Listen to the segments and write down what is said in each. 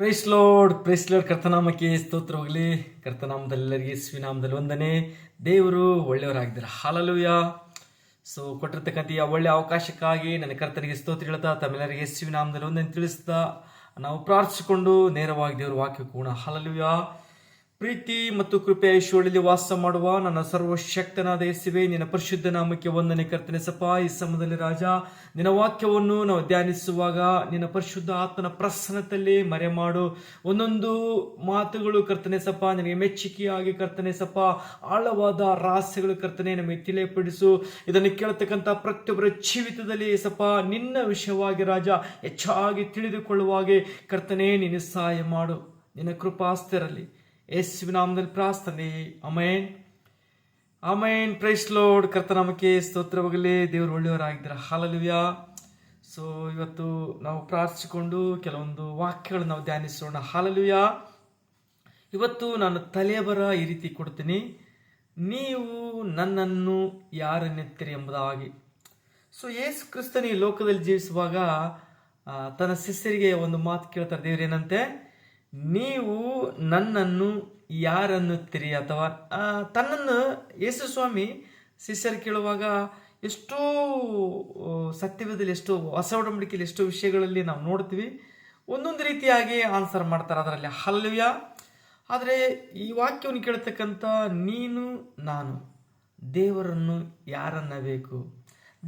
Price load praise load ಕರ್ತನಾಮಕ್ಕೆ ಸ್ತೋತ್ರ ಹೋಗಲಿ. ಕರ್ತನಾಮದಲ್ಲೆಲ್ಲರಿಗೆ ಸ್ವಿನಾಮದಲ್ಲಿ ಒಂದನೇ ದೇವರು ಒಳ್ಳೆಯವರಾಗಿದ್ದಾರೆ. ಹಾಲಲುಯ ಸೊ ಕೊಟ್ಟಿರ್ತಕ್ಕಂಥ ಈ ಒಳ್ಳೆಯ ಅವಕಾಶಕ್ಕಾಗಿ ನನ್ನ ಕರ್ತನಿಗೆ ಸ್ತೋತ್ರ ಹೇಳ್ತಾ, ತಮ್ಮೆಲ್ಲರಿಗೆ ಸ್ವಿನಾಮದಲ್ಲಿ ಒಂದನ್ನು ತಿಳಿಸ್ತಾ, ನಾವು ಪ್ರಾರ್ಥಿಸಿಕೊಂಡು ನೇರವಾಗಿ ದೇವರ ವಾಕ್ಯ ಕೂಡ ಹಾಲಲುಯ ಪ್ರೀತಿ ಮತ್ತು ಕೃಪೆಯ ಐಶ್ವರ್ಯದಲ್ಲಿ ವಾಸ ಮಾಡುವ ನನ್ನ ಸರ್ವಶಕ್ತನಾದ ಯೇಸುವೆ, ನಿನ್ನ ಪರಿಶುದ್ಧ ನಾಮಕ್ಕೆ ವಂದನೆ ಕರ್ತನೆ. ಸಪ ಈ ಸಮಯದಲ್ಲಿ ರಾಜ, ನಿನ್ನ ವಾಕ್ಯವನ್ನು ನಾವು ಧ್ಯಾನಿಸುವಾಗ ನಿನ್ನ ಪರಿಶುದ್ಧ ಆತ್ಮನ ಪ್ರಸನ್ನತೆಯಲ್ಲಿ ಮರೆ ಮಾಡು. ಒಂದೊಂದು ಮಾತುಗಳು ಕರ್ತನೆ ಸಪ ನಿನಗೆ ಮೆಚ್ಚುಗೆಯಾಗಿ ಕರ್ತನೆ ಸಪ ಆಳವಾದ ರಹಸ್ಯಗಳು ಕರ್ತನೆ ನಮಗೆ ತಿಳಿಯಪಡಿಸು. ಇದನ್ನು ಕೇಳತಕ್ಕಂಥ ಪ್ರತಿಯೊಬ್ಬರ ಜೀವಿತದಲ್ಲಿ ಸಪ ನಿನ್ನ ವಿಷಯವಾಗಿ ರಾಜ, ಹೆಚ್ಚಾಗಿ ತಿಳಿದುಕೊಳ್ಳುವಾಗೆ ಕರ್ತನೆ ನಿನ್ನ ಸಹಾಯ ಮಾಡು. ನಿನ್ನ ಕೃಪಾಸ್ತಿರಲಿ. ಯೇಸುವಿನ ನಾಮದಲ್ಲಿ ಪ್ರಾರ್ಥನೆ. ಅಮೇನ್ ಅಮೇನ್ ಪ್ರೈಸ್ ಲೋಡ್ ಕರ್ತನಾಮಕ್ಕೆ ಸ್ತೋತ್ರವಾಗಲಿ ದೇವರು ಒಳ್ಳೆಯವರಾಗಿದ್ದಾರೆ. ಹಾಲಲಿವ್ಯ ಸೊ ಇವತ್ತು ನಾವು ಪ್ರಾರ್ಥಿಸಿಕೊಂಡು ಕೆಲವೊಂದು ವಾಕ್ಯಗಳನ್ನು ನಾವು ಧ್ಯಾನಿಸೋಣ. ಹಾಲಲಿವ್ಯ ಇವತ್ತು ನಾನು ತಲೆಬರ ಈ ರೀತಿ ಕೊಡ್ತೀನಿ. ನೀವು ನನ್ನನ್ನು ಯಾರನ್ನೆತ್ತಿರಿ ಎಂಬುದಾಗಿ. ಸೊ ಯೇಸು ಕ್ರಿಸ್ತನ ಈ ಲೋಕದಲ್ಲಿ ಜೀವಿಸುವಾಗ ತನ್ನ ಶಿಷ್ಯರಿಗೆ ಒಂದು ಮಾತು ಕೇಳ್ತಾರೆ. ದೇವರೇನಂತೆ ನೀವು ನನ್ನನ್ನು ಯಾರನ್ನುತ್ತೀರಿ ಅಥವಾ ತನ್ನನ್ನು ಯೇಸು ಸ್ವಾಮಿ ಶಿಷ್ಯರು ಕೇಳುವಾಗ ಎಷ್ಟೋ ಆ, ಸತ್ಯವೇದದಲ್ಲಿ ಎಷ್ಟೋ ಹೊಸ ಒಡಂಬಡಿಕೆಯಲ್ಲಿ ಎಷ್ಟೋ ವಿಷಯಗಳಲ್ಲಿ ನಾವು ನೋಡ್ತೀವಿ. ಒಂದೊಂದು ರೀತಿಯಾಗಿ ಆನ್ಸರ್ ಮಾಡ್ತಾರೆ ಅದರಲ್ಲಿ. ಹಲ್ವ್ಯ ಆದರೆ ಈ ವಾಕ್ಯವನ್ನು ಕೇಳ್ತಕ್ಕಂಥ ನೀನು ನಾನು ದೇವರನ್ನು ಯಾರನ್ನಬೇಕು?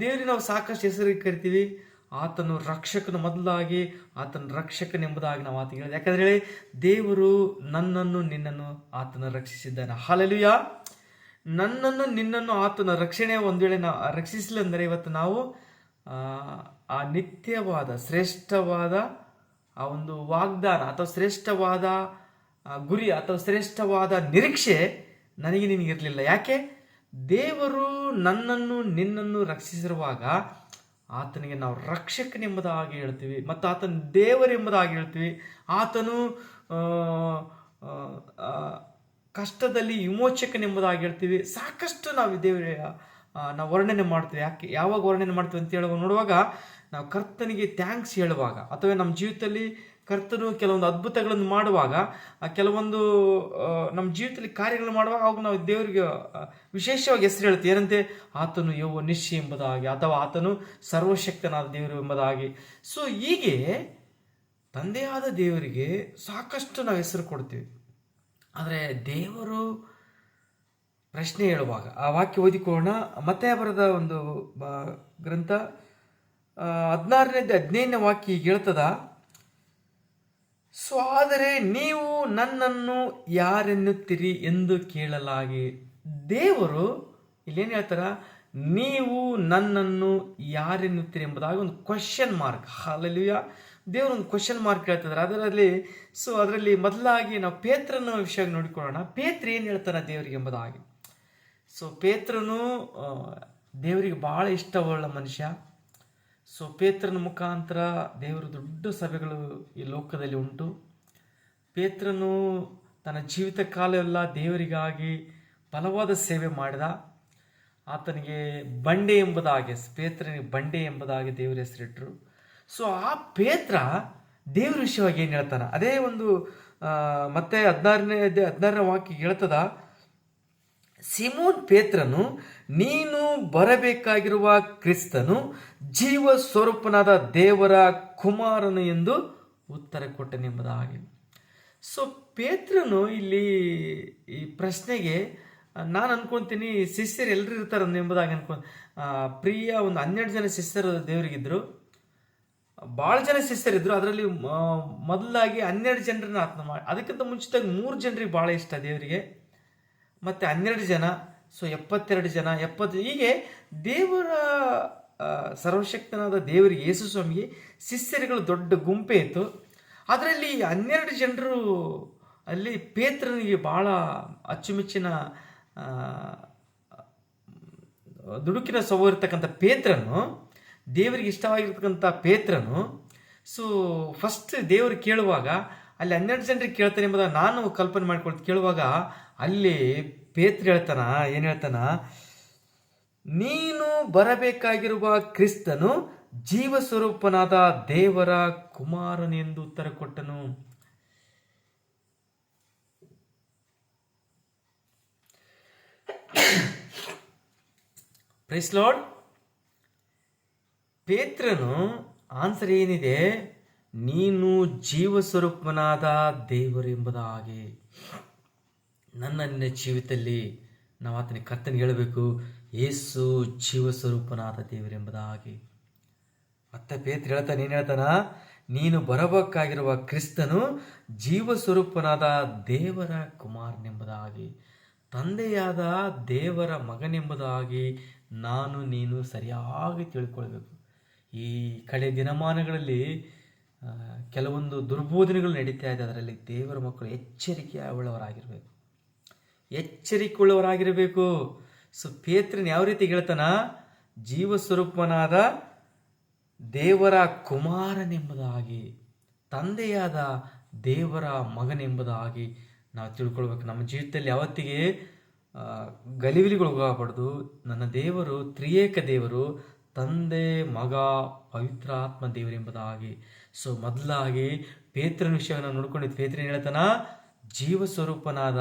ದೇವರಿಗೆ ನಾವು ಸಾಕಷ್ಟು ಹೆಸರಿಗೆ ಕರಿತೀವಿ. ಆತನು ರಕ್ಷಕನು ಮೊದಲಾಗಿ ಆತನ ರಕ್ಷಕನೆಂಬುದಾಗಿ ನಾವು ಆತ ಹೇಳಿದೆ. ಯಾಕಂದ್ರೆ ಹೇಳಿ ದೇವರು ನನ್ನನ್ನು ನಿನ್ನನ್ನು ಆತನ ರಕ್ಷಿಸಿದ್ದಾನೆ. ಹಾಲೆಲುಯ! ನನ್ನನ್ನು ನಿನ್ನನ್ನು ಆತನ ರಕ್ಷಣೆ ಒಂದು ವೇಳೆ ನಾ ರಕ್ಷಿಸಲೆಂದರೆ ಇವತ್ತು ನಾವು ಆ, ನಿತ್ಯವಾದ ಶ್ರೇಷ್ಠವಾದ ಆ ಒಂದು ವಾಗ್ದಾನ ಅಥವಾ ಶ್ರೇಷ್ಠವಾದ ಗುರಿ ಅಥವಾ ಶ್ರೇಷ್ಠವಾದ ನಿರೀಕ್ಷೆ ನನಗೆ ನಿನಗಿರಲಿಲ್ಲ ಯಾಕೆ? ದೇವರು ನನ್ನನ್ನು ನಿನ್ನನ್ನು ರಕ್ಷಿಸಿರುವಾಗ ಆತನಿಗೆ ನಾವು ರಕ್ಷಕನೆಂಬುದಾಗಿ ಹೇಳ್ತೀವಿ ಮತ್ತು ಆತನ ದೇವರೆಂಬುದಾಗಿ ಹೇಳ್ತೀವಿ. ಆತನು ಕಷ್ಟದಲ್ಲಿ ವಿಮೋಚಕನೆಂಬುದಾಗಿ ಹೇಳ್ತೀವಿ. ಸಾಕಷ್ಟು ನಾವು ದೇವರ ನಾವು ವರ್ಣನೆ ಮಾಡ್ತೀವಿ. ಯಾಕೆ, ಯಾವಾಗ ವರ್ಣನೆ ಮಾಡ್ತೀವಿ ಅಂತ ಹೇಳುವಾಗ ನೋಡುವಾಗ ನಾವು ಕರ್ತನಿಗೆ ಥ್ಯಾಂಕ್ಸ್ ಹೇಳುವಾಗ ಅಥವಾ ನಮ್ಮ ಜೀವಿತದಲ್ಲಿ ಕರ್ತನು ಕೆಲವೊಂದು ಅದ್ಭುತಗಳನ್ನು ಮಾಡುವಾಗ, ಆ, ಕೆಲವೊಂದು ನಮ್ಮ ಜೀವಿತದಲ್ಲಿ ಕಾರ್ಯಗಳನ್ನು ಮಾಡುವಾಗ ಅವಾಗ ನಾವು ದೇವರಿಗೆ ವಿಶೇಷವಾಗಿ ಹೆಸರು ಹೇಳ್ತೀವಿ ಏನಂತೆ? ಆತನು ಯೋ ನಿಶ್ಚಿ ಎಂಬುದಾಗಿ, ಅಥವಾ ಆತನು ಸರ್ವಶಕ್ತನಾದ ದೇವರು ಎಂಬುದಾಗಿ. ಸೊ ಹೀಗೆ ತಂದೆಯಾದ ದೇವರಿಗೆ ಸಾಕಷ್ಟು ನಾವು ಹೆಸರು ಕೊಡ್ತೀವಿ. ಆದರೆ ದೇವರು ಪ್ರಶ್ನೆ ಹೇಳುವಾಗ, ಆ ವಾಕ್ಯ ಓದಿಕೊಳ್ಳೋಣ. ಮತ್ತೆ ಬರೆದ ಒಂದು ಗ್ರಂಥ ಹದಿನಾರನೇ ಹದಿನೈದನೇ ವಾಕ್ಯ ಈಗ ಹೇಳ್ತದ ಸೊ ಆದರೆ ನೀವು ನನ್ನನ್ನು ಯಾರೆನ್ನುತ್ತೀರಿ ಎಂದು ಕೇಳಲಾಗಿ ದೇವರು ಇಲ್ಲೇನು ಹೇಳ್ತಾರ? ನೀವು ನನ್ನನ್ನು ಯಾರೆನ್ನುತ್ತೀರಿ ಎಂಬುದಾಗಿ ಒಂದು ಕ್ವಶನ್ ಮಾರ್ಕ್ ಹಾಲಲ್ಲಿಯ ದೇವರು ಒಂದು ಕ್ವಶನ್ ಮಾರ್ಕ್ ಹೇಳ್ತಿದ್ದಾರೆ ಅದರಲ್ಲಿ ಸೊ ಅದರಲ್ಲಿ ಮೊದಲಾಗಿ ನಾವು ಪೇತ್ರನ ವಿಷಯ ನೋಡಿಕೊಳ್ಳೋಣ. ಪೇತ್ರ ಏನು ಹೇಳ್ತಾರೆ ದೇವರಿಗೆ ಎಂಬುದಾಗಿ? ಸೊ ಪೇತ್ರನು ದೇವರಿಗೆ ಭಾಳ ಇಷ್ಟವುಳ್ಳ ಮನುಷ್ಯ. ಸೊ ಪೇತ್ರನ ಮುಖಾಂತರ ದೇವರ ದೊಡ್ಡ ಸಭೆಗಳು ಈ ಲೋಕದಲ್ಲಿ ಉಂಟು. ಪೇತ್ರನು ತನ್ನ ಜೀವಿತ ಕಾಲವೆಲ್ಲ ದೇವರಿಗಾಗಿ ಬಲವಾದ ಸೇವೆ ಮಾಡಿದ. ಆತನಿಗೆ ಬಂಡೆ ಎಂಬುದಾಗಿ, ಪೇತ್ರನಿಗೆ ಬಂಡೆ ಎಂಬುದಾಗಿ ದೇವರ ಹೆಸರಿಟ್ಟರು ಸೊ ಆ ಪೇತ್ರ ದೇವರ ವಿಷಯವಾಗಿ ಏನು ಹೇಳ್ತಾನೆ? ಅದೇ ಒಂದು ಮತ್ತೆ ಹದಿನಾರನೇ ಹದಿನಾರನೇ ವಾಕ್ಯ ಹೇಳ್ತದ ಸಿಮೋನ್ ಪೇತ್ರನು, ನೀನು ಬರಬೇಕಾಗಿರುವ ಕ್ರಿಸ್ತನು ಜೀವ ಸ್ವರೂಪನಾದ ದೇವರ ಕುಮಾರನು ಎಂದು ಉತ್ತರ ಕೊಟ್ಟನೆಂಬುದಾಗಿ. ಸೊ ಪೇತ್ರನು ಇಲ್ಲಿ ಈ ಪ್ರಶ್ನೆಗೆ ನಾನು ಅನ್ಕೊಂತೀನಿ ಶಿಷ್ಯರು ಎಲ್ಲರೂ ಇರ್ತಾರೆ ಎಂಬುದಾಗಿ ಅನ್ಕೊ ಪ್ರಿಯ ಒಂದು ಹನ್ನೆರಡು ಜನ ಶಿಷ್ಯರು ದೇವರಿಗಿದ್ರು. ಭಾಳ ಜನ ಶಿಷ್ಯರಿದ್ರು. ಅದರಲ್ಲಿ ಮೊದಲಾಗಿ ಹನ್ನೆರಡು ಜನರನ್ನ ಆತ್ಮ ಮಾಡಿ ಅದಕ್ಕಿಂತ ಮುಂಚಿತವಾಗಿ ಮೂರು ಜನರಿಗೆ ಭಾಳ ಇಷ್ಟ ದೇವರಿಗೆ. ಮತ್ತು ಹನ್ನೆರಡು ಜನ ಸೊ ಎಪ್ಪತ್ತೆರಡು ಜನ, ಎಪ್ಪತ್ತು, ಹೀಗೆ ದೇವರ ಸರ್ವಶಕ್ತನಾದ ದೇವರಿಗೆ ಯೇಸು ಸ್ವಾಮಿಗೆ ಶಿಷ್ಯರುಗಳು ದೊಡ್ಡ ಗುಂಪೆ ಇತ್ತು. ಅದರಲ್ಲಿ ಹನ್ನೆರಡು ಜನರು ಅಲ್ಲಿ ಪೇತ್ರನಿಗೆ ಭಾಳ ಅಚ್ಚುಮೆಚ್ಚಿನ ದುಡುಕಿನ ಸ್ವಭಾವ ಇರ್ತಕ್ಕಂಥ ಪೇತ್ರನು, ದೇವರಿಗೆ ಇಷ್ಟವಾಗಿರ್ತಕ್ಕಂಥ ಪೇತ್ರನು. ಸೊ ಫಸ್ಟ್ ದೇವರು ಕೇಳುವಾಗ ಅಲ್ಲಿ ಹನ್ನೆರಡು ಜನರಿಗೆ ಕೇಳ್ತಾನೆ ಎಂಬುದ ನಾನು ಕಲ್ಪನೆ ಮಾಡ್ಕೊಳ್ತು, ಕೇಳುವಾಗ ಅಲ್ಲಿ ಪೇತ್ರ ಹೇಳ್ತಾನ, ಏನು ಹೇಳ್ತಾನ? ನೀನು ಬರಬೇಕಾಗಿರುವ ಕ್ರಿಸ್ತನು ಜೀವ ಸ್ವರೂಪನಾದ ದೇವರ ಕುಮಾರನು ಎಂದು ಉತ್ತರ ಕೊಟ್ಟನು. ಪ್ರೈಸ್ಲಾಡ್ ಪೇತ್ರನು ಆನ್ಸರ್ ಏನಿದೆ? ನೀನು ಜೀವ ಸ್ವರೂಪನಾದ ದೇವರು ಎಂಬುದಾಗಿ ನನ್ನ ನಿನ್ನ ಜೀವಿತದಲ್ಲಿ ನಾವು ಆತನಿಗೆ ಕರ್ತನಿಗೆ ಹೇಳಬೇಕು, ಏಸು ಜೀವ ಸ್ವರೂಪನಾದ ದೇವರೆಂಬುದಾಗಿ ಮತ್ತೆ ಪೇತ್ರ ಹೇಳ್ತಾನೆ ನೀನು ಹೇಳ್ತಾನ? ನೀನು ಬರಬೇಕಾಗಿರುವ ಕ್ರಿಸ್ತನು ಜೀವ ಸ್ವರೂಪನಾದ ದೇವರ ಕುಮಾರನೆಂಬುದಾಗಿ ತಂದೆಯಾದ ದೇವರ ಮಗನೆಂಬುದಾಗಿ ನಾನು ನೀನು ಸರಿಯಾಗಿ ತಿಳ್ಕೊಳ್ಬೇಕು. ಈ ಕಡೆ ದಿನಮಾನಗಳಲ್ಲಿ ಕೆಲವೊಂದು ದುರ್ಬೋಧನೆಗಳು ನಡೀತಾ ಇದೆ ಅದರಲ್ಲಿ ದೇವರ ಮಕ್ಕಳು ಎಚ್ಚರಿಕೆ ಉಳ್ಳವರಾಗಿರಬೇಕು. ಎಚ್ಚರಿಕೆಯುಳ್ಳವರಾಗಿರಬೇಕು ಸೊ, ಪೇತ್ರನ್ ಯಾವ ರೀತಿ ಹೇಳ್ತಾನ? ಜೀವ ಸ್ವರೂಪನಾದ ದೇವರ ಕುಮಾರನೆಂಬುದಾಗಿ, ತಂದೆಯಾದ ದೇವರ ಮಗನೆಂಬುದಾಗಿ ನಾವು ತಿಳ್ಕೊಳ್ಬೇಕು. ನಮ್ಮ ಜೀವಿತದಲ್ಲಿ ಯಾವತ್ತಿಗೆ ಗಲಿವಿಲಿಗೊಳಗಾಗಬಾರ್ದು ನನ್ನ ದೇವರು ತ್ರಿಯೇಕ ದೇವರು, ತಂದೆ, ಮಗ, ಪವಿತ್ರಾತ್ಮ ದೇವರೆಂಬುದಾಗಿ. ಸೊ ಮೊದಲಾಗಿ ಪೇತ್ರನ ವಿಷಯವನ್ನು ನೋಡ್ಕೊಂಡಿದ್ದು ಪೇತ್ರನ ಹೇಳ್ತಾನ? ಜೀವ ಸ್ವರೂಪನಾದ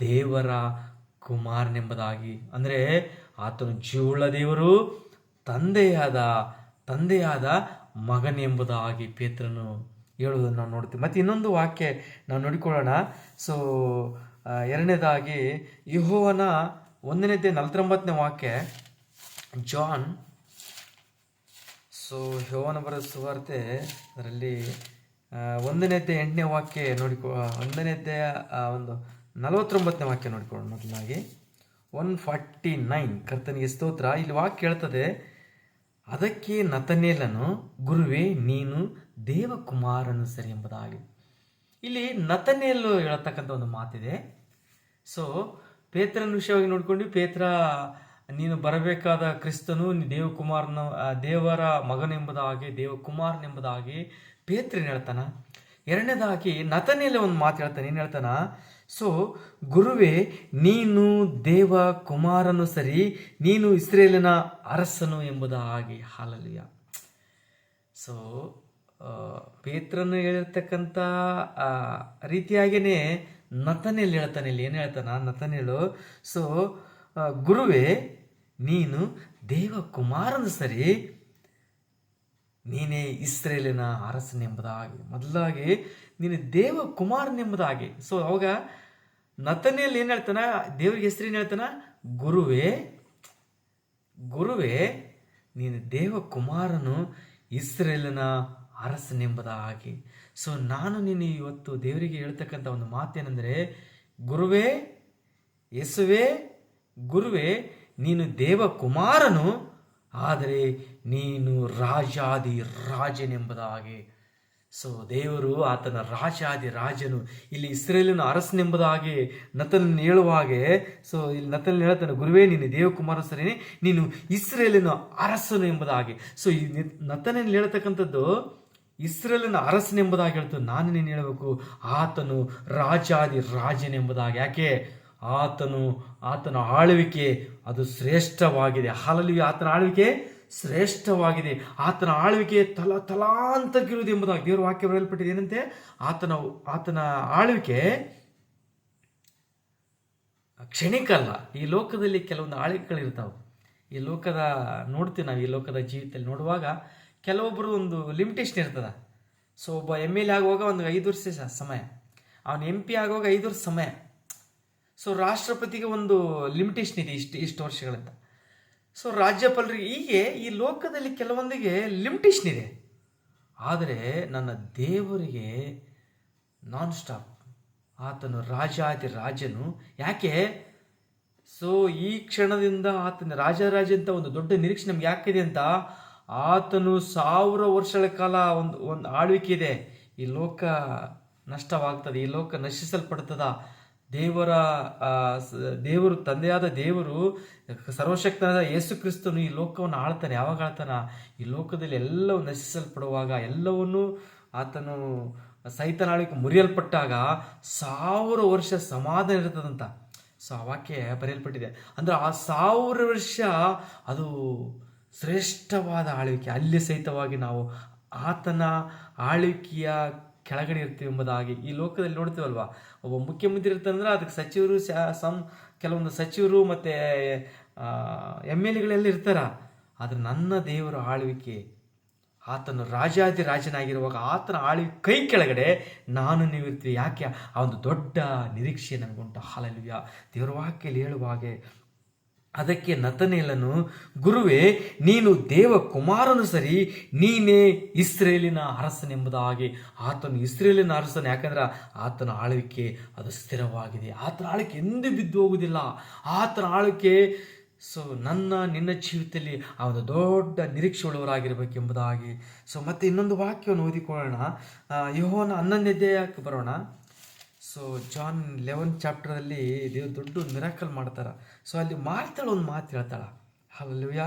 ದೇವರ ಕುಮಾರನೆಂಬುದಾಗಿ. ಅಂದರೆ ಆತನು ಜೀವುಳ್ಳ ದೇವರು, ತಂದೆಯಾದ ತಂದೆಯಾದ ಮಗನೆಂಬುದಾಗಿ ಪೇತ್ರನು ಹೇಳುವುದನ್ನು ನಾವು ನೋಡ್ತೀವಿ. ಮತ್ತು ಇನ್ನೊಂದು ವಾಕ್ಯ ನಾವು ನೋಡಿಕೊಳ್ಳೋಣ. ಸೊ ಎರಡನೇದಾಗಿ ಯಹೋವನ ಒಂದನೇದೇ ನಲವತ್ತೊಂಬತ್ತನೇ ವಾಕ್ಯ, ಜಾನ್ ಸೊ ಯೋವನ ಬರೋ ಸುವಾರ್ತೆ ಅದರಲ್ಲಿ ಒಂದನೇ ಒಂದನೇದ್ದೆ ಎಂಟನೇ ವಾಕ್ಯ ನೋಡಿಕೊ ಒಂದನೇ ಅಧ್ಯಾಯ ಒಂದು ನಲವತ್ತೊಂಬತ್ತನೇ ವಾಕ್ಯ ನೋಡಿಕೊಂಡು ಮೊದಲಾಗಿ. ಒನ್ ಫಾರ್ಟಿ ನೈನ್, ಕರ್ತನಿಗೆ ಸ್ತೋತ್ರ. ಇಲ್ಲಿ ವಾಕ್ಯ ಹೇಳ್ತದೆ ಅದಕ್ಕೆ ನತನೇಲನು ಗುರುವೇ, ನೀನು ದೇವಕುಮಾರನು ಸರಿ ಎಂಬುದಾಗಿ ಇಲ್ಲಿ ನತನೇಲು ಹೇಳತಕ್ಕಂಥ ಒಂದು ಮಾತಿದೆ. ಸೊ, ಪೇತ್ರನ ವಿಷಯವಾಗಿ ನೋಡ್ಕೊಂಡು ಪೇತ್ರ ನೀನು ಬರಬೇಕಾದ ಕ್ರಿಸ್ತನು ದೇವಕುಮಾರನ ದೇವರ ಮಗನೆಂಬುದಾಗಿ ದೇವಕುಮಾರನೆಂಬುದಾಗಿ ಪೇತ್ರಿ ಹೇಳ್ತಾನ. ಎರಡನೇದಾಗಿ ನತನೇಲೆ ಒಂದು ಮಾತು ಹೇಳ್ತಾನೆ. ಏನು ಹೇಳ್ತಾನ? ಸೊ, ಗುರುವೇ, ನೀನು ದೇವ ಕುಮಾರನು ಸರಿ, ನೀನು ಇಸ್ರೇಲಿನ ಅರಸನು ಎಂಬುದಾಗಿ ಹಾಲಲಿಯ ಸೊ ಪೇತ್ರನು ಹೇಳಿರ್ತಕ್ಕಂಥ ರೀತಿಯಾಗಿಯೇ ನತನೇಲಿ ಹೇಳ್ತಾನೆ ಇಲ್ಲಿ. ಏನು ಹೇಳ್ತಾನ? ನತನೇಳು ಸೊ ಗುರುವೇ, ನೀನು ದೇವ ಕುಮಾರನು ಸರಿ. ನೀನೇ ಇಸ್ರೇಲಿನ ಅರಸನೆಂಬುದಾಗಿ ಮೊದಲಾಗಿ ನೀನು ದೇವ ಕುಮಾರನೆಂಬುದಾಗಿ ಸೊ ಅವಾಗ ನತನೆಯಲ್ಲಿ ಏನು ಹೇಳ್ತಾನ? ದೇವ್ರಿಗೆ ಹೆಸರು ಏನು ಹೇಳ್ತಾನ? ಗುರುವೇ ಗುರುವೇ, ನೀನು ದೇವ ಕುಮಾರನು ಇಸ್ರೇಲಿನ ಅರಸನೆಂಬುದಾಗಿ ಸೊ ನಾನು ನೀನು ಇವತ್ತು ದೇವರಿಗೆ ಹೇಳ್ತಕ್ಕಂಥ ಒಂದು ಮಾತೇನೆಂದರೆ, ಗುರುವೇ, ಯೇಸುವೆ ಗುರುವೇ, ನೀನು ದೇವಕುಮಾರನು, ಆದರೆ ನೀನು ರಾಜಾದಿ ರಾಜನೆಂಬುದಾಗಿ. ಸೊ ದೇವರು ಆತನ ರಾಜಾದಿ ರಾಜನು. ಇಲ್ಲಿ ಇಸ್ರೇಲಿನ ಅರಸನೆಂಬುದಾಗಿ ನತನ್ ಹೇಳುವ ಹಾಗೆ ಸೊ ಇಲ್ಲಿ ನತನ ಹೇಳ್ತಾನೆ ಗುರುವೇ, ನೀನು ದೇವಕುಮಾರ ಸರೇನೆ ನೀನು ಇಸ್ರೇಲಿನ ಅರಸನು ಎಂಬುದಾಗಿ. ಸೊ ಈ ನತನಲ್ಲಿ ಹೇಳ್ತಕ್ಕಂಥದ್ದು ಇಸ್ರೇಲಿನ ಅರಸನೆಂಬುದಾಗಿ ಹೇಳ್ತು. ನಾನು ನೀನು ಹೇಳಬೇಕು, ಆತನು ರಾಜಾದಿ ರಾಜನೆಂಬುದಾಗಿ. ಯಾಕೆ? ಆತನು, ಆತನ ಆಳ್ವಿಕೆ ಅದು ಶ್ರೇಷ್ಠವಾಗಿದೆ. ಹಾಲಲ್ಲಿ ಆತನ ಆಳ್ವಿಕೆ ಶ್ರೇಷ್ಠವಾಗಿದೆ. ಆತನ ಆಳ್ವಿಕೆ ತಲ ತಲಾಂತಕ್ಕಿರುವುದು ಎಂಬುದಾಗಿ ದೇವರ ವಾಕ್ಯ ಬರೆಯಲ್ಪಟ್ಟಿದೆ. ಏನಂತೆ? ಆತನ ಆತನ ಆಳ್ವಿಕೆ ಕ್ಷಣಿಕ ಅಲ್ಲ ಈ ಲೋಕದಲ್ಲಿ ಕೆಲವೊಂದು ಆಳ್ವಿಕೆಗಳಿರ್ತಾವೆ. ಈ ಲೋಕದ, ನೋಡ್ತೀವಿ ನಾವು ಈ ಲೋಕದ ಜೀವಿತದಲ್ಲಿ ನೋಡುವಾಗ ಕೆಲವೊಬ್ಬರು ಒಂದು ಲಿಮಿಟೇಷನ್ ಇರ್ತದೆ. ಸೊ ಒಬ್ಬ ಎಂ ಎಲ್ ಎ ಆಗುವಾಗ ಒಂದು ಐದು ವರ್ಷ ಸಮಯ. ಅವನು ಎಂ ಪಿ ಆಗುವಾಗ ಐದು ವರ್ಷ ಸಮಯ. ಸೊ ರಾಷ್ಟ್ರಪತಿಗೆ ಒಂದು ಲಿಮಿಟೇಷನ್ ಇದೆ ಇಷ್ಟು ಇಷ್ಟು ವರ್ಷಗಳಂತ. ಸೊ ರಾಜ್ಯಪಾಲರಿಗೆ ಹೀಗೆ ಈ ಲೋಕದಲ್ಲಿ ಕೆಲವೊಂದಿಗೆ ಲಿಮಿಟೇಷನ್ ಇದೆ. ಆದರೆ ನನ್ನ ದೇವರಿಗೆ ನಾನ್ ಸ್ಟಾಪ್ ಆತನು ರಾಜಾದಿ ರಾಜನು. ಯಾಕೆ? ಸೊ ಈ ಕ್ಷಣದಿಂದ ಆತನ ರಾಜರಾಜ ಅಂತ ಒಂದು ದೊಡ್ಡ ನಿರೀಕ್ಷೆ ನಮ್ಗೆ ಯಾಕಿದೆ ಅಂತ? ಆತನು ಸಾವಿರ ವರ್ಷಗಳ ಕಾಲ ಒಂದು ಒಂದು ಆಳ್ವಿಕೆ ಇದೆ. ಈ ಲೋಕ ನಷ್ಟವಾಗ್ತದೆ, ಈ ಲೋಕ ನಶಿಸಲ್ಪಡ್ತದ. ದೇವರ ದೇವರು, ತಂದೆಯಾದ ದೇವರು, ಸರ್ವಶಕ್ತನಾದ ಯೇಸು ಕ್ರಿಸ್ತನು ಈ ಲೋಕವನ್ನು ಆಳ್ತಾನೆ. ಯಾವಾಗ ಆಳ್ತಾನ? ಈ ಲೋಕದಲ್ಲಿ ಎಲ್ಲವೂ ನಶಿಸಲ್ಪಡುವಾಗ, ಎಲ್ಲವನ್ನೂ ಆತನು ಸೈತನಾಳಿಗೆ ಮುರಿಯಲ್ಪಟ್ಟಾಗ ಸಾವಿರ ವರ್ಷ ಸಮಾಧಾನ ಇರ್ತದಂತ ಸೊ, ಆ ವಾಕ್ಯ ಬರೆಯಲ್ಪಟ್ಟಿದೆ. ಅಂದ್ರೆ ಆ ಸಾವಿರ ವರ್ಷ ಅದು ಶ್ರೇಷ್ಠವಾದ ಆಳ್ವಿಕೆ. ಅಲ್ಲಿ ಸಹಿತವಾಗಿ ನಾವು ಆತನ ಆಳ್ವಿಕೆಯ ಕೆಳಗಡೆ ಇರ್ತೀವಿ ಎಂಬುದಾಗಿ ಈ ಲೋಕದಲ್ಲಿ ನೋಡ್ತೀವಲ್ವ? ಒಬ್ಬ ಮುಖ್ಯಮಂತ್ರಿ ಇರ್ತಂದ್ರೆ ಅದಕ್ಕೆ ಸಚಿವರು ಸಮ್ ಕೆಲವೊಂದು ಸಚಿವರು ಮತ್ತು ಎಂ ಎಲ್ ಎಗಳೆಲ್ಲ ಇರ್ತಾರ. ಆದರೆ ನನ್ನ ದೇವರ ಆಳ್ವಿಕೆ, ಆತನು ರಾಜಾದಿ ರಾಜನಾಗಿರುವಾಗ ಆತನ ಆಳ್ವಿಕೆ ಕೈ ಕೆಳಗಡೆ ನಾನು ನೀವಿರ್ತೀವಿ ಯಾಕೆ? ಆ ಒಂದು ದೊಡ್ಡ ನಿರೀಕ್ಷೆ ನನಗುಂಟು. ಹಾಲಲ್ವಿಯ ದೇವರ ವಾಕ್ಯಲ್ಲಿ ಹೇಳುವ ಹಾಗೆ ಅದಕ್ಕೆ ನತನೇಲನು, ಗುರುವೇ, ನೀನು ದೇವ ಕುಮಾರನು ಸರಿ, ನೀನೇ ಇಸ್ರೇಲಿನ ಅರಸನೆಂಬುದಾಗಿ ಆತನು ಇಸ್ರೇಲಿನ ಅರಸನು. ಯಾಕಂದ್ರೆ ಆತನ ಆಳ್ವಿಕೆ ಅದು ಸ್ಥಿರವಾಗಿದೆ. ಆತನ ಆಳ್ವಿಕೆ ಎಂದೂ ಬಿದ್ದು ಹೋಗುವುದಿಲ್ಲ. ಆತನ ಆಳ್ವಿಕೆ ಸೊ ನನ್ನ, ನಿನ್ನ ಜೀವಿತದಲ್ಲಿ ಆ ಒಂದು ದೊಡ್ಡ ನಿರೀಕ್ಷೆ ಉಳ್ಳವರಾಗಿರಬೇಕೆಂಬುದಾಗಿ ಸೊ ಮತ್ತೆ ಇನ್ನೊಂದು ವಾಕ್ಯವನ್ನು ಓದಿಕೊಳ್ಳೋಣ. ಯೋಹನ ಅಧ್ಯಾಯಕ್ಕೆ ಬರೋಣ. ಸೊ ಜಾನ್ ಲೆವೆನ್ ಚಾಪ್ಟರಲ್ಲಿ ದೇವ್ರು ದೊಡ್ಡ ಮಿರಾಕಲ್ ಮಾಡ್ತಾರೆ. ಸೊ ಅಲ್ಲಿ ಮಾರ್ತಾಳ ಒಂದು ಮಾತು ಹೇಳ್ತಾಳ. ಅಲ್ಲವ್ಯ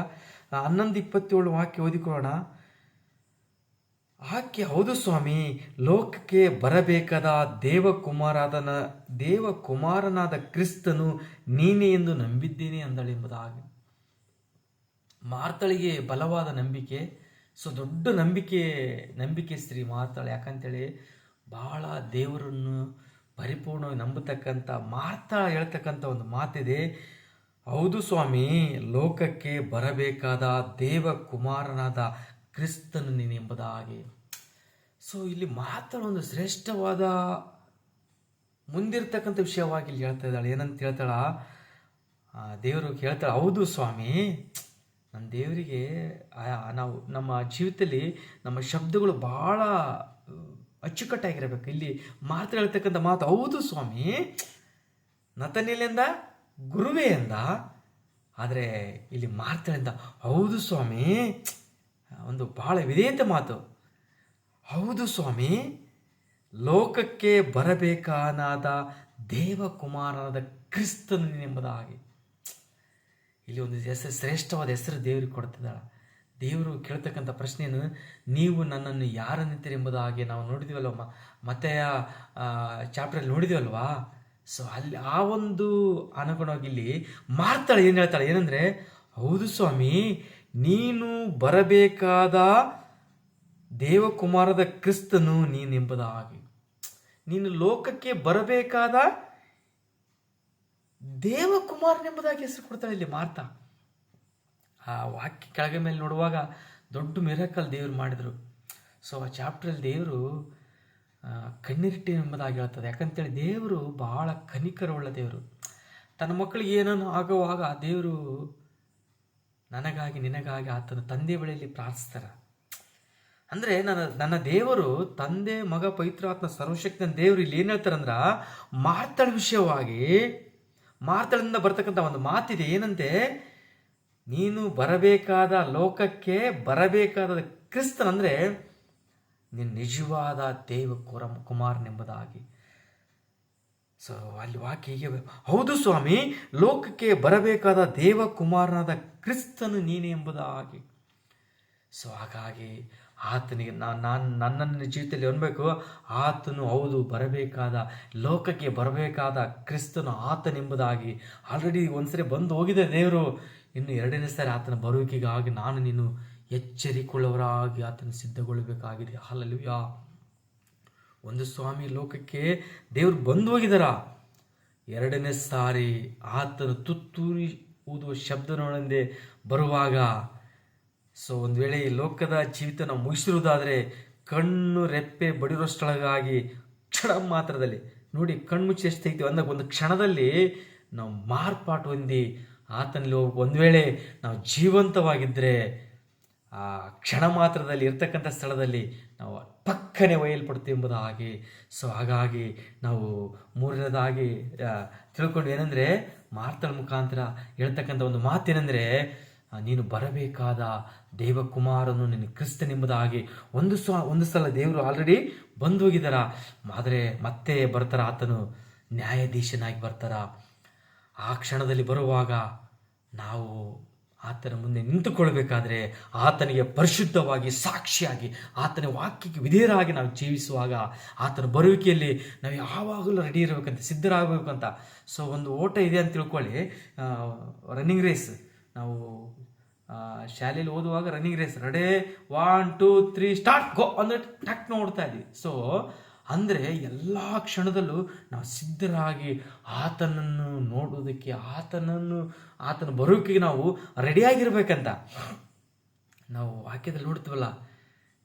ಹನ್ನೊಂದು ಇಪ್ಪತ್ತೇಳು ವಾಕ್ಯ ಓದಿಕೊಳ್ಳೋಣ. ಆಕೆ ಹೌದು ಸ್ವಾಮಿ, ಲೋಕಕ್ಕೆ ಬರಬೇಕಾದ ದೇವಕುಮಾರಾದನ, ದೇವಕುಮಾರನಾದ ಕ್ರಿಸ್ತನು ನೀನೇ ಎಂದು ನಂಬಿದ್ದೇನೆ ಅಂದಳು ಎಂಬುದಾಗಿ. ಮಾರ್ತಳಿಗೆ ಬಲವಾದ ನಂಬಿಕೆ. ಸೊ ದೊಡ್ಡ ನಂಬಿಕೆ ನಂಬಿಕೆ ಸ್ತ್ರೀ ಮಾರ್ತಾಳೆ ಯಾಕಂತೇಳಿ ಬಹಳ ದೇವರನ್ನು ಪರಿಪೂರ್ಣವಾಗಿ ನಂಬತಕ್ಕಂಥ ಮಾಡ್ತಾ ಹೇಳ್ತಕ್ಕಂಥ ಒಂದು ಮಾತಿದೆ. ಹೌದು ಸ್ವಾಮಿ, ಲೋಕಕ್ಕೆ ಬರಬೇಕಾದ ದೇವಕುಮಾರನಾದ ಕ್ರಿಸ್ತನು ನೀನೆಂಬುದಾಗಿ ಸೊ ಇಲ್ಲಿ ಮಾತಾಡೋ ಒಂದು ಶ್ರೇಷ್ಠವಾದ, ಮುಂದಿರ್ತಕ್ಕಂಥ ವಿಷಯವಾಗಿ ಇಲ್ಲಿ ಹೇಳ್ತಾ ಇದ್ದಾಳೆ. ಏನಂತ ಹೇಳ್ತಾಳ? ದೇವರು ಹೇಳ್ತಾಳೆ, ಹೌದು ಸ್ವಾಮಿ ನನ್ನ ದೇವರಿಗೆ ನಾವು ನಮ್ಮ ಜೀವಿತದಲ್ಲಿ ನಮ್ಮ ಶಬ್ದಗಳು ಭಾಳ ಅಚ್ಚುಕಟ್ಟಾಗಿರಬೇಕು. ಇಲ್ಲಿ ಮಾತ್ರ ಹೇಳ್ತಕ್ಕಂಥ ಮಾತು, ಹೌದು ಸ್ವಾಮಿ. ನತನಿಲಿಂದ ಗುರುವೇ ಎಂದ ಆದರೆ ಇಲ್ಲಿ ಮಾರ್ತಳಿಂದ ಹೌದು ಸ್ವಾಮಿ. ಒಂದು ಭಾಳ ವಿಧೇಯತೆ ಮಾತು. ಹೌದು ಸ್ವಾಮಿ, ಲೋಕಕ್ಕೆ ಬರಬೇಕಾನಾದ ದೇವಕುಮಾರನಾದ ಕ್ರಿಸ್ತನು ಎಂಬುದಾಗಿ ಇಲ್ಲಿ ಒಂದು ಹೆಸರು, ಶ್ರೇಷ್ಠವಾದ ಹೆಸರು ದೇವರಿಗೆ ಕೊಡ್ತಿದ್ದಾಳ. ದೇವರು ಕೇಳ್ತಕ್ಕಂಥ ಪ್ರಶ್ನೆಯನ್ನು ನೀವು ನನ್ನನ್ನು ಯಾರನ್ನಿದ್ದೀರಿ ಎಂಬುದಾಗಿ ನಾವು ನೋಡಿದೀವಲ್ವ ಮತ್ತೆ ಚಾಪ್ಟರಲ್ಲಿ ನೋಡಿದೀವಲ್ವಾ? ಸೊ ಅಲ್ಲಿ ಆ ಒಂದು ಅನುಗುಣವಾಗಿ ಇಲ್ಲಿ ಮಾರ್ತಾಳೆ, ಏನು ಹೇಳ್ತಾಳೆ? ಏನಂದರೆ, ಹೌದು ಸ್ವಾಮಿ, ನೀನು ಬರಬೇಕಾದ ದೇವಕುಮಾರದ ಕ್ರಿಸ್ತನು ನೀನು ಎಂಬುದಾಗಿ ನೀನು ಲೋಕಕ್ಕೆ ಬರಬೇಕಾದ ದೇವಕುಮಾರನೆಂಬುದಾಗಿ ಹೆಸರು ಕೊಡ್ತಾಳೆ ಇಲ್ಲಿ ಮಾರ್ತಾ. ಆ ವಾಕ್ಯ ಕೆಳಗೆ ಮೇಲೆ ನೋಡುವಾಗ ದೊಡ್ಡ ಮಿರಕಲ್ ದೇವರು ಮಾಡಿದರು. ಸೊ ಆ ಚಾಪ್ಟ್ರಲ್ಲಿ ದೇವರು ಕಣ್ಣೀರಿಟ್ಟಿ ಎಂಬುದಾಗಿ ಹೇಳ್ತದೆ. ಯಾಕಂತೇಳಿ ದೇವರು ಬಹಳ ಕನಿಕರವುಳ್ಳ ದೇವರು. ತನ್ನ ಮಕ್ಕಳಿಗೆ ಏನನ್ನು ಆಗುವಾಗ ದೇವರು ನನಗಾಗಿ, ನಿನಗಾಗಿ ಆತನ ತಂದೆ ಬಳಿಯಲ್ಲಿ ಪ್ರಾರ್ಥಿಸ್ತಾರೆ. ಅಂದರೆ ನನ್ನ ನನ್ನ ದೇವರು ತಂದೆ, ಮಗ ಪವಿತ್ರಾತ್ಮ ಸರ್ವಶಕ್ತನ ದೇವರು ಇಲ್ಲಿ ಏನು ಹೇಳ್ತಾರಂದ್ರ ಮಾರ್ತಳ ವಿಷಯವಾಗಿ ಮಾರ್ತಳಿಂದ ಬರ್ತಕ್ಕಂಥ ಒಂದು ಮಾತಿದೆ. ಏನಂತೆ? ನೀನು ಬರಬೇಕಾದ ಲೋಕಕ್ಕೆ ಬರಬೇಕಾದ ಕ್ರಿಸ್ತನಂದರೆ ನಿನ್ನ ನಿಜವಾದ ದೇವ ಕುರ ಕುಮಾರನೆಂಬುದಾಗಿ. ಸೊ ಅಲ್ಲಿ ವಾಕ್ಯ ಹೀಗೆ ಹೌದು ಸ್ವಾಮಿ, ಲೋಕಕ್ಕೆ ಬರಬೇಕಾದ ದೇವಕುಮಾರನಾದ ಕ್ರಿಸ್ತನು ನೀನೆ ಎಂಬುದಾಗಿ. ಸೊ ಹಾಗಾಗಿ ಆತನಿಗೆ ನಾನು ನಾನು, ನನ್ನನ್ನು ಜೀವಿತದಲ್ಲಿ ಅನ್ಬೇಕು ಆತನು ಹೌದು, ಬರಬೇಕಾದ ಲೋಕಕ್ಕೆ ಬರಬೇಕಾದ ಕ್ರಿಸ್ತನು ಆತನೆಂಬುದಾಗಿ. ಆಲ್ರೆಡಿ ಒಂದ್ಸರಿ ಬಂದು ಹೋಗಿದೆ ದೇವರು. ಇನ್ನು ಎರಡನೇ ಸಾರಿ ಆತನ ಬರುವಿಕೆಗಾಗಿ ನಾನು ನೀನು ಎಚ್ಚರಿಕೊಳ್ಳುವರಾಗಿ ಆತನ ಸಿದ್ಧಗೊಳ್ಳಬೇಕಾಗಿದೆ. ಹಾಲಲ್ಲುಯಾ. ಒಂದು ಸ್ವಾಮಿ ಲೋಕಕ್ಕೆ ದೇವರು ಬಂದು ಹೋಗಿದಾರ. ಎರಡನೇ ಸಾರಿ ಆತನ ತುತ್ತೂರಿ ಊದುವ ಶಬ್ದನೊಳಂದೆ ಬರುವಾಗ, ಸೊ ಒಂದು ವೇಳೆ ಈ ಲೋಕದ ಜೀವಿತ ನಾವು ಮುಗಿಸಿರುವುದಾದರೆ ಕಣ್ಣು ರೆಪ್ಪೆ ಬಡಿರೋಷ್ಟೊಳಗಾಗಿ ಕ್ಷಣ ಮಾತ್ರದಲ್ಲಿ ನೋಡಿ ಕಣ್ಮುಚ್ಚಿ ಎಷ್ಟು ತೆಗಿತೀವಿ ಅಂದಾಗ ಒಂದು ಕ್ಷಣದಲ್ಲಿ ನಾವು ಮಾರ್ಪಾಟು ಹೊಂದಿ ಆತನಲ್ಲಿ ಹೋಗಿ ಒಂದು ವೇಳೆ ನಾವು ಜೀವಂತವಾಗಿದ್ದರೆ ಆ ಕ್ಷಣ ಮಾತ್ರದಲ್ಲಿ ಇರ್ತಕ್ಕಂಥ ಸ್ಥಳದಲ್ಲಿ ನಾವು ಪಕ್ಕನೆ ಒಯ್ಯಲ್ಪಡ್ತೀವಿ ಎಂಬುದಾಗಿ ಸೊ ಹಾಗಾಗಿ ನಾವು ಮೂರನೇದಾಗಿ ತಿಳ್ಕೊಂಡು ಏನಂದರೆ ಮಾರ್ತಳ ಮುಖಾಂತರ ಹೇಳ್ತಕ್ಕಂಥ ಒಂದು ಮಾತೇನೆಂದರೆ ನೀನು ಬರಬೇಕಾದ ದೇವಕುಮಾರನು ನಿನ್ನ ಕ್ರಿಸ್ತನೆಂಬುದಾಗಿ ಒಂದು ಸ್ವ, ಒಂದು ಸಲ ದೇವರು ಆಲ್ರೆಡಿ ಬಂದು ಹೋಗಿದ್ದಾರ ಆದರೆ ಮತ್ತೆ ಬರ್ತಾರ ಆತನು ನ್ಯಾಯಾಧೀಶನಾಗಿ ಬರ್ತಾರ. ಆ ಕ್ಷಣದಲ್ಲಿ ಬರುವಾಗ ನಾವು ಆತನ ಮುಂದೆ ನಿಂತುಕೊಳ್ಳಬೇಕಾದ್ರೆ ಆತನಿಗೆ ಪರಿಶುದ್ಧವಾಗಿ, ಸಾಕ್ಷಿಯಾಗಿ, ಆತನ ವಾಕ್ಯಕ್ಕೆ ವಿಧೇಯರಾಗಿ ನಾವು ಜೀವಿಸುವಾಗ ಆತನ ಬರುವಿಕೆಯಲ್ಲಿ ನಾವು ಯಾವಾಗಲೂ ರೆಡಿ ಇರಬೇಕಂತ, ಸಿದ್ಧರಾಗಬೇಕಂತ. ಸೊ ಒಂದು ಓಟ ಇದೆ ಅಂತ ತಿಳ್ಕೊಳ್ಳಿ. ರನ್ನಿಂಗ್ ರೇಸ್ ನಾವು ಶಾಲೆಯಲ್ಲಿ ಓದುವಾಗ running race ready one two three start go ಅಂದರೆ ಟಕ್ ನೋಡ್ತಾ ಇದ್ವಿ. ಸೊ ಅಂದರೆ ಎಲ್ಲ ಕ್ಷಣದಲ್ಲೂ ನಾವು ಸಿದ್ಧರಾಗಿ ಆತನನ್ನು ನೋಡೋದಕ್ಕೆ ಆತನನ್ನು, ಆತನ ಬರೋಕೆ ನಾವು ರೆಡಿಯಾಗಿರ್ಬೇಕಂತ. ನಾವು ವಾಕ್ಯದಲ್ಲಿ ನೋಡ್ತೀವಲ್ಲ,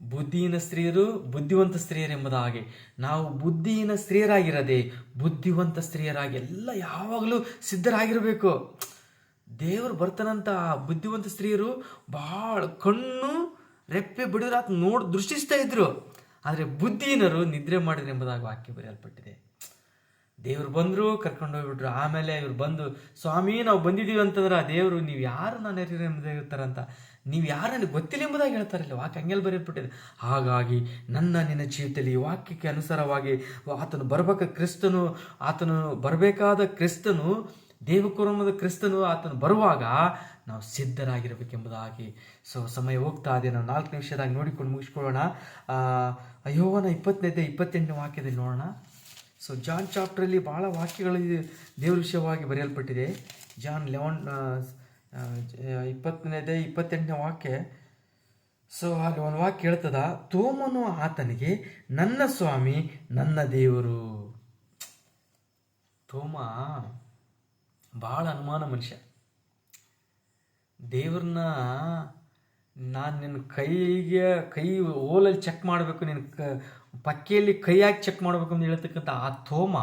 ಬುದ್ಧಿಹೀನ ಸ್ತ್ರೀಯರು ಬುದ್ಧಿವಂತ ಸ್ತ್ರೀಯರು ಎಂಬುದ ನಾವು ಬುದ್ಧಿಹೀನ ಸ್ತ್ರೀಯರಾಗಿರದೆ, ಬುದ್ಧಿವಂತ ಸ್ತ್ರೀಯರಾಗಿ ಎಲ್ಲ ಯಾವಾಗಲೂ ಸಿದ್ಧರಾಗಿರಬೇಕು. ದೇವರು ಬರ್ತಾನಂತ ಬುದ್ಧಿವಂತ ಸ್ತ್ರೀಯರು ಭಾಳ ಕಣ್ಣು ರೆಪ್ಪೆ ಬಿಡಿದ್ರೆ ಆತ ನೋಡಿ ದೃಷ್ಟಿಸ್ತಾ ಇದ್ರು. ಆದರೆ ಬುದ್ಧಿನರು ನಿದ್ರೆ ಮಾಡಿದ್ರೆ ಎಂಬುದಾಗಿ ವಾಕ್ಯ ಬರೆಯಲ್ಪಟ್ಟಿದೆ. ದೇವ್ರು ಬಂದರು, ಕರ್ಕೊಂಡು ಹೋಗ್ಬಿಟ್ರು. ಆಮೇಲೆ ಇವ್ರು ಬಂದು, ಸ್ವಾಮಿ, ನಾವು ಬಂದಿದ್ದೀವಿ ಅಂತಂದ್ರೆ ಆ ದೇವರು, ನೀವು ಯಾರು ನಾನು ಎಂಬುದಾಗಿ ಇರ್ತಾರಂತ ನೀವು ಯಾರು ನನಗೆ ಗೊತ್ತಿಲ್ಲ ಎಂಬುದಾಗಿ ಹೇಳ್ತಾರಲ್ಲ ವಾಕ್ಯ ಹಂಗೆಲ್ಲ ಬರೆಯಲ್ಪಟ್ಟಿದೆ. ಹಾಗಾಗಿ ನನ್ನ ನಿನ್ನ ಜೀವಿತದಲ್ಲಿ ಈ ವಾಕ್ಯಕ್ಕೆ ಅನುಸಾರವಾಗಿ ಆತನು ಬರಬೇಕ ಕ್ರಿಸ್ತನು, ಆತನು ಬರಬೇಕಾದ ಕ್ರಿಸ್ತನು ದೇವಕುರುಮದ ಕ್ರಿಸ್ತನು ಆತನು ಬರುವಾಗ ನಾವು ಸಿದ್ಧರಾಗಿರಬೇಕೆಂಬುದಾಗಿ ಸೊ ಸಮಯ ಹೋಗ್ತಾ ಇದೆ. ನಾವು ನಾಲ್ಕು ನಿಮಿಷದಾಗ ನೋಡಿಕೊಂಡು ಮುಗಿಸ್ಕೊಳ್ಳೋಣ. ಅಯ್ಯೋವನ ಇಪ್ಪತ್ತನೇದೇ ಇಪ್ಪತ್ತೆಂಟನೇ ವಾಕ್ಯದಲ್ಲಿ ನೋಡೋಣ. ಸೊ ಜಾನ್ ಚಾಪ್ಟ್ರಲ್ಲಿ ಭಾಳ ವಾಕ್ಯಗಳು ದೇವ್ರ ವಿಷಯವಾಗಿ ಬರೆಯಲ್ಪಟ್ಟಿದೆ. ಜಾನ್ ಲೆವೆನ್ ಇಪ್ಪತ್ತನೇದೇ ಇಪ್ಪತ್ತೆಂಟನೇ ವಾಕ್ಯ. ಸೊ ಹಾಗೆ ಒಂದು ವಾಕ್ಯ ಹೇಳ್ತದ, ತೋಮನು ಆತನಿಗೆ, ನನ್ನ ಸ್ವಾಮಿ, ನನ್ನ ದೇವರು. ತೋಮ ಭಾಳ ಅನುಮಾನ ಮನುಷ್ಯ. ದೇವ್ರನ್ನ ನಾನು ನಿನ್ನ ಕೈಗೆ ಕೈ ಓಲಲ್ಲಿ ಚೆಕ್ ಮಾಡಬೇಕು ನಿನ್ನ ಕ ಪಕ್ಕೆಯಲ್ಲಿ ಕೈ ಹಾಕಿ ಚೆಕ್ ಮಾಡಬೇಕು ಅಂತ ಹೇಳ್ತಕ್ಕಂಥ ಆ ತೋಮ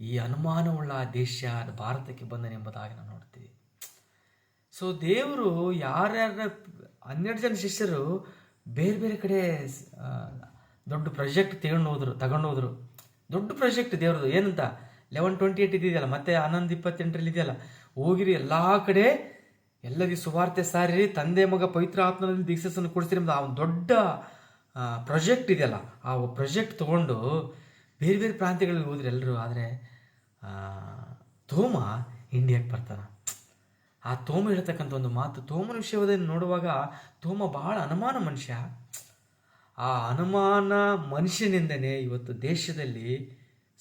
ಈ ಅನುಮಾನವುಳ್ಳ ದೇಶ ಭಾರತಕ್ಕೆ ಬಂದನೆಂಬುದಾಗಿ ನಾವು ನೋಡ್ತೀವಿ ಸೊ ದೇವರು ಯಾರ್ಯಾರ ಹನ್ನೆರಡು ಜನ ಶಿಷ್ಯರು ಬೇರೆ ಬೇರೆ ಕಡೆ ಆ, ದೊಡ್ಡ ಪ್ರಾಜೆಕ್ಟ್ ತಗೊಂಡು ಹೋದ್ರು ತಗೊಂಡು ಹೋದ್ರು. ದೊಡ್ಡ ಪ್ರಾಜೆಕ್ಟ್ ದೇವ್ರದು ಏನಂತ? ಲೆವೆನ್ ಟ್ವೆಂಟಿ ಏಟ್ ಇದೆಯಲ್ಲ, ಮತ್ತೆ ಹನ್ನೊಂದು ಇಪ್ಪತ್ತೆಂಟರಲ್ಲಿ ಇದೆಯಲ್ಲ, ಹೋಗಿರಿ ಎಲ್ಲ ಕಡೆ. ಎಲ್ಲರಿಗೆ ಸುವಾರ್ತೆ ಸಾರಿ ತಂದೆ ಮಗ ಪವಿತ್ರ ಆತ್ಮದಲ್ಲಿ ದೀಕ್ಷಸನ್ನು ಕೊಡಿಸಿರಿ ಆ ಒಂದು ದೊಡ್ಡ ಪ್ರಾಜೆಕ್ಟ್ ಇದೆಯಲ್ಲ, ಆ ಪ್ರಾಜೆಕ್ಟ್ ತೊಗೊಂಡು ಬೇರೆ ಬೇರೆ ಪ್ರಾಂತ್ಯಗಳಿಗೆ ಹೋದ್ರೆ ಎಲ್ಲರೂ ಆದರೆ ತೋಮ ಇಂಡಿಯಾಕ್ಕೆ ಬರ್ತಾನೆ. ಆ ತೋಮ ಹೇಳ್ತಕ್ಕಂಥ ಒಂದು ಮಾತು, ತೋಮನ ವಿಷಯವನ್ನು ನೋಡುವಾಗ ತೋಮ ಬಹಳ ಅನುಮಾನ ಮನುಷ್ಯ. ಆ ಅನುಮಾನ ಮನುಷ್ಯನಿಂದನೇ ಇವತ್ತು ದೇಶದಲ್ಲಿ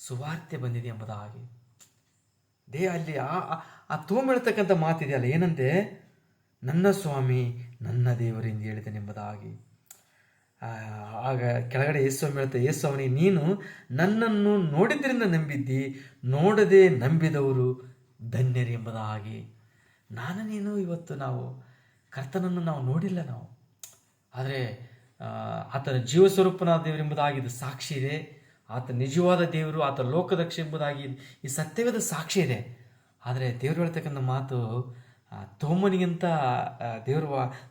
ಸುವಾರ್ತೆ ಬಂದಿದೆ ಎಂಬುದಾಗಿ ದೇ ಅಲ್ಲಿ ಆ, ಆ- ತೋಂಬಿಡ್ತಕ್ಕಂಥ ಮಾತಿದೆಯಲ್ಲ, ಏನಂತೆ? ನನ್ನ ಸ್ವಾಮಿ ನನ್ನ ದೇವರಿಂದ ಹೇಳಿದನೆಂಬುದಾಗಿ ಆಗ ಕೆಳಗಡೆ ಯೇಸು ಹೇಳ್ತಾ ಯೇಸು ಅವನಿಗೆ ನೀನು ನನ್ನನ್ನು ನೋಡಿದ್ರಿಂದ ನಂಬಿದ್ದಿ, ನೋಡದೆ ನಂಬಿದವರು ಧನ್ಯರು ಎಂಬುದಾಗಿ ನಾನು, ನೀನು, ಇವತ್ತು ನಾವು, ಕರ್ತನನ್ನು ನಾವು ನೋಡಿಲ್ಲ ನಾವು. ಆದರೆ ಆತನ ಜೀವ ದೇವರೆಂಬುದಾಗಿದ್ದು ಸಾಕ್ಷಿ ಇದೆ. ಆತ ನಿಜವಾದ ದೇವರು, ಆತ ಲೋಕದಕ್ಷ ಎಂಬುದಾಗಿ ಈ ಸತ್ಯವೇದ ಸಾಕ್ಷಿ ಇದೆ. ಆದರೆ ದೇವರು ಹೇಳ್ತಕ್ಕಂಥ ಮಾತು ತೋಮನಿಗಿಂತ ದೇವರು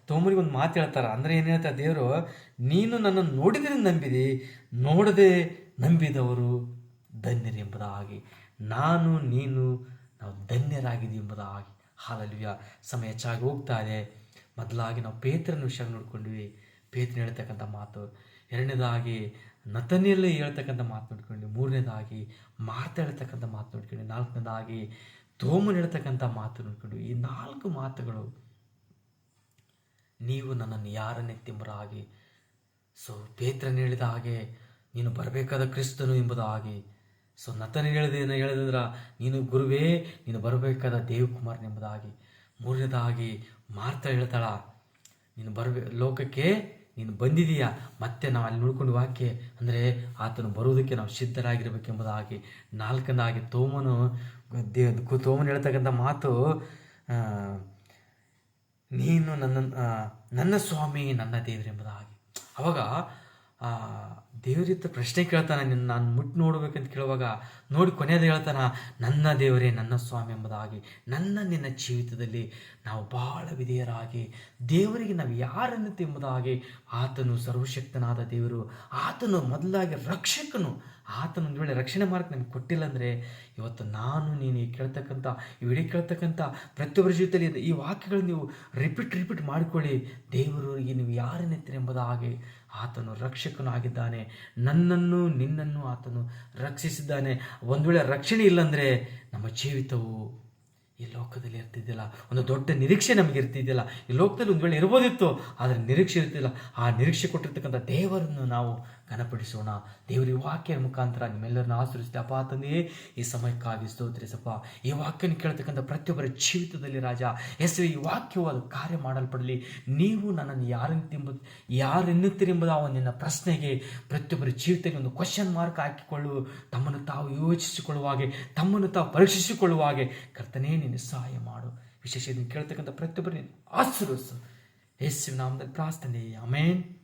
ತೋಮನಿಗೆ ಒಂದು ಮಾತು ಹೇಳ್ತಾರೆ. ಅಂದರೆ ಏನು ಹೇಳ್ತಾರೆ ದೇವರು, ನೀನು ನನ್ನನ್ನು ನೋಡಿದರೆ ನಂಬಿದಿ, ನೋಡದೆ ನಂಬಿದವರು ಧನ್ಯರು ಎಂಬುದಾಗಿ. ನಾನು, ನೀನು, ನಾವು ಧನ್ಯರಾಗಿದ್ದೀವಿ ಎಂಬುದಾಗಿ. ಹಾಲಲ್ವಿಯ ಸಮಯ ಹೆಚ್ಚಾಗಿ ಹೋಗ್ತಾ ಇದೆ. ಮೊದಲಾಗಿ ನಾವು ಪೇತ್ರನ ವಿಷಯ ನೋಡ್ಕೊಂಡ್ವಿ. ಪೇತ್ರ ಹೇಳ್ತಕ್ಕಂಥ ಮಾತು. ಎರಡನೇದಾಗಿ ನತನಿಯಲ್ಲಿ ಹೇಳ್ತಕ್ಕಂಥ ಮಾತು ನೋಡ್ಕೊಂಡು ಮೂರನೇದಾಗಿ ಮಾತಾಡ್ತಕ್ಕಂಥ ಮಾತು ನೋಡ್ಕೊಂಡು ನಾಲ್ಕನೇದಾಗಿ ತೋಮನ್ ಹೇಳ್ತಕ್ಕಂಥ ಮಾತು ನೋಡ್ಕೊಂಡು ಈ ನಾಲ್ಕು ಮಾತುಗಳು ನೀವು ನನ್ನನ್ನು ಯಾರನ್ನೆತ್ತೆಂಬರಾಗಿ ಸೊ ಪೇತ್ರನ ಹೇಳಿದ ಹಾಗೆ ನೀನು ಬರಬೇಕಾದ ಕ್ರಿಸ್ತನು ಎಂಬುದಾಗಿ ಸೊ ನತನ ಹೇಳಿದ ಹೇಳಿದ್ರ? ನೀನು ಗುರುವೇ, ನೀನು ಬರಬೇಕಾದ ದೇವಕುಮಾರನೆಂಬುದಾಗಿ ಮೂರನೇದಾಗಿ ಮಾರ್ತಾ ಹೇಳ್ತಾಳ, ನೀನು ಬರಬೇ, ಲೋಕಕ್ಕೆ ನೀನು ಬಂದಿದೀಯಾ? ಮತ್ತೆ ನಾವು ಅಲ್ಲಿ ನೋಡ್ಕೊಂಡು ವಾಕ್ಯ, ಅಂದರೆ ಆತನು ಬರುವುದಕ್ಕೆ ನಾವು ಸಿದ್ಧರಾಗಿರಬೇಕೆಂಬುದಾಗಿ ನಾಲ್ಕನಾಗಿ ತೋಮನು, ದೇ, ತೋಮನು ಹೇಳ್ತಕ್ಕಂಥ ಮಾತು ನೀನು ನನ್ನ ನನ್ನ ಸ್ವಾಮಿ, ನನ್ನ ದೇವರೆಂಬುದಾಗಿ ಅವಾಗ, ಆ ದೇವರಿತ್ತ ಪ್ರಶ್ನೆ ಕೇಳ್ತಾನೆ, ನಿನ್ನ ನಾನು ಮುಟ್ಟು ನೋಡ್ಬೇಕಂತ ಕೇಳುವಾಗ ನೋಡಿ ಕೊನೆಯದು ಹೇಳ್ತಾನ, ನನ್ನ ದೇವರೇ, ನನ್ನ ಸ್ವಾಮಿ ಎಂಬುದಾಗಿ ನನ್ನ, ನಿನ್ನ ಜೀವಿತದಲ್ಲಿ ನಾವು ಬಹಳ ವಿಧೇಯರಾಗಿ, ದೇವರಿಗೆ ನಾವು ಯಾರನ್ನು ಎಂಬುದಾಗಿ ಆತನು ಸರ್ವಶಕ್ತನಾದ ದೇವರು, ಆತನು ಮೊದಲಾಗಿ ರಕ್ಷಕನು ಆತನ ಒಂದು ವೇಳೆ ರಕ್ಷಣೆ ಮಾರ್ಕ್ ನಮ್ಗೆ ಕೊಟ್ಟಿಲ್ಲ ಅಂದರೆ ಇವತ್ತು ನಾನು, ನೀನು ಕೇಳ್ತಕ್ಕಂಥ ವಿಡಿಯೋ ಕೇಳ್ತಕ್ಕಂಥ ಪ್ರತಿಯೊಬ್ಬರ ಜೀವಿತದಲ್ಲಿ ಇದೆ. ಈ ವಾಕ್ಯಗಳನ್ನು ನೀವು ರಿಪೀಟ್ ರಿಪೀಟ್ ಮಾಡಿಕೊಳ್ಳಿ ದೇವರವರಿಗೆ ನೀವು ಯಾರನ್ನೆತ್ತೀರಿ ಎಂಬುದಾಗಿ ಆತನು ರಕ್ಷಕನು ಆಗಿದ್ದಾನೆ ನನ್ನನ್ನು, ನಿನ್ನನ್ನು ಆತನು ರಕ್ಷಿಸಿದ್ದಾನೆ. ಒಂದು ವೇಳೆ ರಕ್ಷಣೆ ಇಲ್ಲಂದರೆ ನಮ್ಮ ಜೀವಿತವು ಈ ಲೋಕದಲ್ಲಿ ಇರ್ತಿದ್ದಿಲ್ಲ. ಒಂದು ದೊಡ್ಡ ನಿರೀಕ್ಷೆ ನಮಗೆ ಇರ್ತಿದ್ದಿಲ್ಲ. ಈ ಲೋಕದಲ್ಲಿ ಒಂದು ವೇಳೆ ಇರ್ಬೋದಿತ್ತು, ಆದರೆ ನಿರೀಕ್ಷೆ ಇರ್ತಿಲ್ಲ. ಆ ನಿರೀಕ್ಷೆ ಕೊಟ್ಟಿರ್ತಕ್ಕಂಥ ದೇವರನ್ನು ನಾವು ಘನಪಡಿಸೋಣ. ದೇವರ ಈ ವಾಕ್ಯ ಮುಖಾಂತರ ನಿಮ್ಮೆಲ್ಲರನ್ನ ಆಚರಿಸಿದೆ ಅಪ್ಪ ತಂದೆಯೇ ಈ ಸಮಯಕ್ಕಾಗಿ ಸ್ತೋತ್ರಿಸಪ್ಪ ಈ ವಾಕ್ಯನ ಕೇಳ್ತಕ್ಕಂಥ ಪ್ರತಿಯೊಬ್ಬರ ಜೀವಿತದಲ್ಲಿ ರಾಜ ಹೆಸರು ಈ ವಾಕ್ಯವು ಅದು ಕಾರ್ಯ ಮಾಡಲ್ಪಡಲಿ. ನೀವು ನನ್ನನ್ನು ಯಾರು ಯಾರೆನ್ನುತ್ತೀರೆಂಬುದು ಆ ನಿನ್ನ ಪ್ರಶ್ನೆಗೆ, ಪ್ರತಿಯೊಬ್ಬರ ಜೀವಿತಕ್ಕೆ ಒಂದು ಕ್ವಶನ್ ಮಾರ್ಕ್ ಹಾಕಿಕೊಳ್ಳು. ತಮ್ಮನ್ನು ತಾವು ಯೋಚಿಸಿಕೊಳ್ಳುವ ಹಾಗೆ, ತಮ್ಮನ್ನು ತಾವು ಪರೀಕ್ಷಿಸಿಕೊಳ್ಳುವ ಹಾಗೆ ಕರ್ತನೇ ನಿನ್ನ ಸಹಾಯ ಮಾಡು. ವಿಶೇಷ ಕೇಳ್ತಕ್ಕಂಥ ಪ್ರತಿಯೊಬ್ಬರು ಆಶೀರ್ವಸು ಯೇಸುವಿನ ನಾಮದ ಪ್ರಾರ್ಥನೆ amen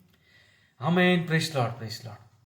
amen praise Lord praise Lord